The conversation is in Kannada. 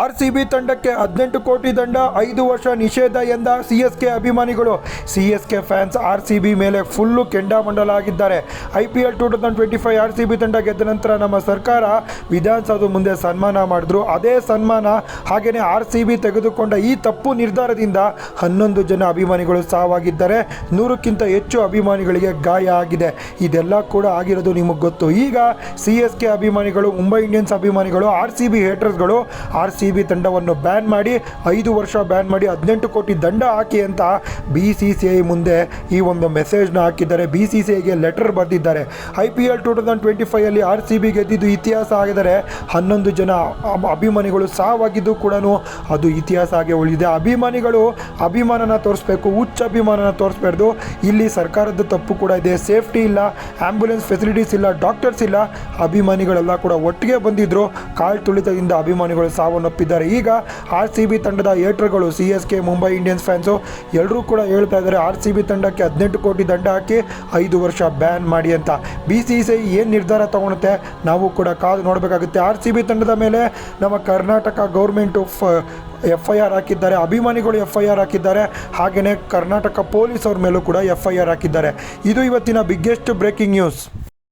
ಆರ್ ಸಿ ಬಿ ತಂಡಕ್ಕೆ ಹದಿನೆಂಟು ಕೋಟಿ ದಂಡ, ಐದು ವರ್ಷ ನಿಷೇಧ ಎಂದ ಸಿ ಎಸ್ ಕೆ ಅಭಿಮಾನಿಗಳು. C S K fans R C B ಮೇಲೆ ಫುಲ್ಲು ಕೆಂಡಾಮಂಡಲ ಆಗಿದ್ದಾರೆ I P L two thousand twenty five R C B ತಂಡ ಗೆದ್ದ ನಂತರ ನಮ್ಮ ಸರ್ಕಾರ ವಿಧಾನಸೌಧ ಮುಂದೆ ಸನ್ಮಾನ ಮಾಡಿದ್ರು. ಅದೇ ಸನ್ಮಾನ ಹಾಗೆಯೇ ಆರ್ ಸಿ ಬಿ ತೆಗೆದುಕೊಂಡ ಈ ತಪ್ಪು ನಿರ್ಧಾರದಿಂದ ಹನ್ನೊಂದು ಜನ ಅಭಿಮಾನಿಗಳು ಸಾವಾಗಿದ್ದಾರೆ. ನೂರಕ್ಕಿಂತ ಹೆಚ್ಚು ಅಭಿಮಾನಿಗಳಿಗೆ ಗಾಯ ಆಗಿದೆ. ಇದೆಲ್ಲ ಕೂಡ ಆಗಿರೋದು ನಿಮಗೆ ಗೊತ್ತು. ಈಗ ಸಿ ಎಸ್ ಕೆ ಅಭಿಮಾನಿಗಳು, ಮುಂಬೈ ಇಂಡಿಯನ್ಸ್ ಅಭಿಮಾನಿಗಳು ಆರ್ ಸಿ ಬಿ ಹೇಟರ್ಸ್ಗಳು ಆರ್ ಸಿ ಬಿ ತಂಡವನ್ನು ಬ್ಯಾನ್ ಮಾಡಿ ಐದು ವರ್ಷ ಬ್ಯಾನ್ ಮಾಡಿ ಹದಿನೆಂಟು ಕೋಟಿ ದಂಡ ಹಾಕಿ ಅಂತ ಬಿ ಸಿ ಸಿ ಐ ಮುಂದೆ ಈ ಒಂದು ಮೆಸೇಜ್ನ ಹಾಕಿದ್ದಾರೆ. ಬಿ ಸಿ ಸಿ ಐಗೆ ಲೆಟರ್ ಬರೆದಿದ್ದಾರೆ. I P L two thousand twenty ಫೈವಲ್ಲಿ R C B ಗೆದ್ದಿದ್ದು ಇತಿಹಾಸ ಆಗಿದರೆ ಹನ್ನೊಂದು ಜನ ಅಭಿಮಾನಿಗಳು ಸಾವಾಗಿದ್ದು ಕೂಡ ಅದು ಇತಿಹಾಸ ಆಗಿ ಉಳಿದಿದೆ. ಅಭಿಮಾನಿಗಳು ಅಭಿಮಾನನ ತೋರಿಸ್ಬೇಕು, ಹುಚ್ಚ ಅಭಿಮಾನನ ತೋರಿಸ್ಬಾರ್ದು. ಇಲ್ಲಿ ಸರ್ಕಾರದ ತಪ್ಪು ಕೂಡ ಇದೆ. ಸೇಫ್ಟಿ ಇಲ್ಲ ಆ್ಯಂಬುಲೆನ್ಸ್ ಫೆಸಿಲಿಟೀಸ್ ಇಲ್ಲ, ಡಾಕ್ಟರ್ಸ್ ಇಲ್ಲ, ಅಭಿಮಾನಿಗಳೆಲ್ಲ ಕೂಡ ಒಟ್ಟಿಗೆ ಬಂದಿದ್ದರು ಕಾಲ್ ತುಳಿತದಿಂದ ಅಭಿಮಾನಿಗಳು ಸಾವನ್ನಪ್ಪಿದ್ದಾರೆ ಈಗ ಆರ್ ಸಿ ಬಿ ತಂಡದ ಏಟರ್ಗಳು C S K, Mumbai Indians fans ಎಲ್ಲರೂ ಕೂಡ ಹೇಳ್ತಾ ಇದ್ದಾರೆ, ಆರ್ ಸಿ ಬಿ ತಂಡಕ್ಕೆ ಹದಿನೆಂಟು ಕೋಟಿ ದಂಡ ಹಾಕಿ ಐದು ವರ್ಷ ಬ್ಯಾನ್ ಮಾಡಿ ಅಂತ. ಬಿ ಸಿ ಸಿ ಏನು ನಿರ್ಧಾರ ತಗೊಳುತ್ತೆ ನಾವು ಕೂಡ ಕಾದು ನೋಡಬೇಕಾಗುತ್ತೆ. ಆರ್ ಸಿ ಬಿ ತಂಡದ ಮೇಲೆ ನಮ್ಮ ಕರ್ನಾಟಕ ಗೌರ್ಮೆಂಟು ಫ ಎಫ್ ಐ ಆರ್ ಹಾಕಿದ್ದಾರೆ, ಅಭಿಮಾನಿಗಳು ಎಫ್ ಐ ಆರ್ ಹಾಕಿದ್ದಾರೆ ಹಾಗೆಯೇ ಕರ್ನಾಟಕ ಪೊಲೀಸ್ ಅವ್ರ ಮೇಲೂ ಕೂಡ ಎಫ್ ಐ ಆರ್ ಹಾಕಿದ್ದಾರೆ. ಇದು ಇವತ್ತಿನ ಬಿಗ್ಗೆಸ್ಟ್ ಬ್ರೇಕಿಂಗ್ ನ್ಯೂಸ್.